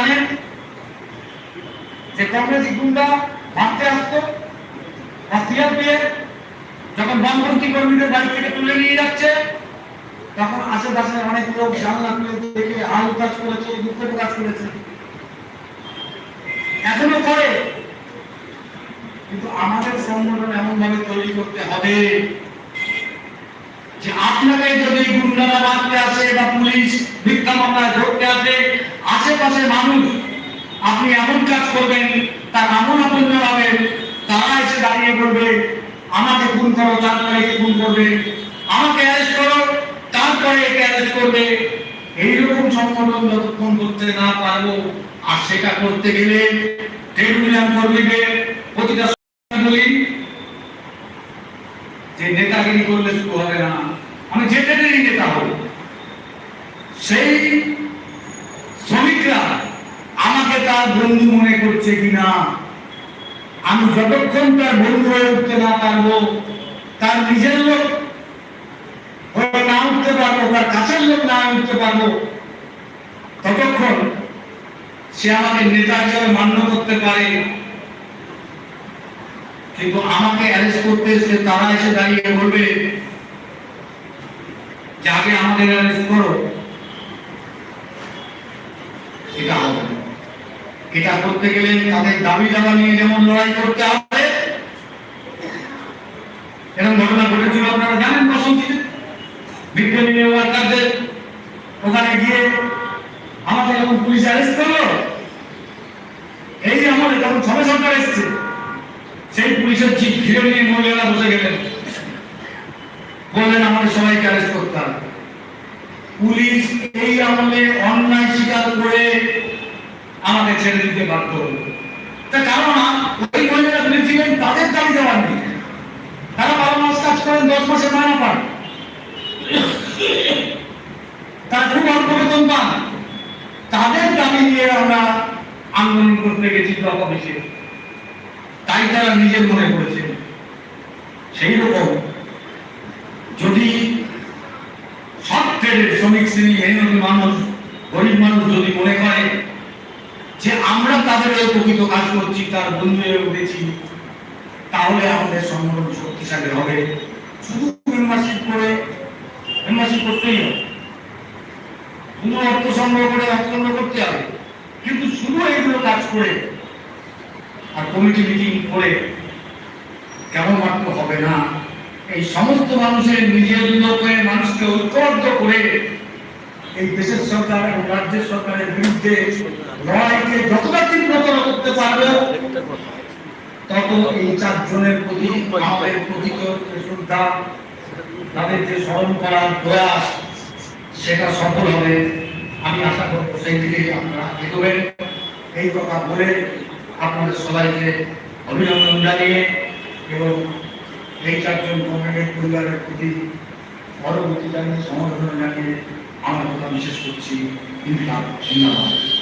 জানেন যে কংগ্রেস গুন্ডা মারতে আসতো। যখন বামপন্থী কর্মীদের বাড়ি থেকে তুলে নিয়ে যাচ্ছে, তখন আশেপাশে অনেক লোক জানলা খুলে দেখে হাল কাজ করেছে দুঃখ প্রকাশ করেছে। এখনও করে। কিন্তু আমাদের সংগঠন এমন ভাবে তৈরি করতে হবে। যে আপনাকে যদি গুন্ডারা মারতে আসে বা পুলিশ মিথ্যা মামলায় ধরতে আসে, আশেপাশে মানুষ আপনি এমন কাজ করবেন, তার এমন আপন্ন হবেন তারা এসে দাঁড়িয়ে বলবে, আমাকে খুন করো, তারপরে খুন করবে? আমাকে অ্যারেস্ট করো, তারপরে একে অ্যারেস্ট করবে। এইরকম সংগঠন যতক্ষণ করতে না পারব, আর সেটা করতে গেলে ইউনিয়ন কর্মীদের প্রতিটা বলি, যে নেতাগিরি করলে শুরু হবে না। যে নেতা সেই শ্রমিকরা আমাকে তার বন্ধু মনে করছে কিনা? আমি যতক্ষণ তার বন্ধু হয়ে উঠতে না পারব, তার নিজের লোক না উঠতে পারব, তার কাছের লোক না উঠতে পারব, ততক্ষণ সে আমাকে নেতা হিসেবে মান্য করতে পারে। কিন্তু আমাকে অ্যারেস্ট করতে এসে তারা এসে দাঁড়িয়ে বলবে যে আমাদের অ্যারেস্ট করো, এটা হবে এটা করতে গেলে তাদের দাবি দাবা নিয়ে যেমন লড়াই করতে হবে, এরকম ঘটনা ঘটেছিল আপনারা জানেন বসন্তীতে বিজ্ঞানী ওয়ার্কারদের ওখানে গিয়ে আমাদের যখন পুলিশ অ্যারেস্ট করল, এই আমাদের যখন ছবে সরকার এসছে, সেই পুলিশের চিপ ঘিরে নিয়ে মহিলারা বসে গেলেন। বললেন আমাদের সবাইকে অ্যারেস্ট করতে হবে। পুলিশ এই আমলে অন্যায় স্বীকার করে আমাকে ছেড়ে দিতে বাধ্য হলো। তা কারণ ওই মহিলারা ছিলেন তাদের দাবি দেওয়ার নেই। তারা বারো মাস কাজ করেন, দশ মাসে মায়না পান তারা খুব অল্প বেতন পান। তাদের দাবি নিয়ে আমরা আন্দোলন করতে গেছি ব্লক অফিসে। তাই তারা নিজের মনে করেছে সেই রকম যদি সব ট্রেডের শ্রমিক শ্রেণি মেহনতি মানুষ, গরিব মানুষ যদি মনে করে যে আমরা তাদের এই প্রকৃত কাজ করছি, তার বন্ধু হয়ে উঠেছি তাহলে আমাদের সংগঠন শক্তিশালী হবে। শুধু মেম্বারশিপ করে মেম্বারশিপ করতেই হবে। শুধু অর্থ সংগ্রহ করে অর্থ সংগ্রহ করতে হবে। কিন্তু শুধু এইগুলো কাজ করে আর কমিটি মিটিং করে কেমন মাত্র হবে না। এই সমস্ত মানুষের নিজের লোকে মানুষকে ঐক্যবদ্ধ করে এই দেশের সরকার এবং রাজ্যের সরকারের বিরুদ্ধে লড়াইকে যতটা তীব্রতর করতে পারবে, তত এই চারজনের প্রতি, আমাদের প্রতি শ্রদ্ধা, তাদের যে স্মরণ করার প্রয়াস, সেটা সফল হবে। আমি আশা করব সেই দিকেই আপনারা এগোবেন এই কথা বলে আপনাদের সবাইকে অভিনন্দন জানিয়ে এবং এই চারজন কংগ্রেসের পরিবারের প্রতি পরবর্তী জানিয়ে সমর্থন জানিয়ে আমার কথা বিশেষ করছি। ইনকাম ধন্যবাদ।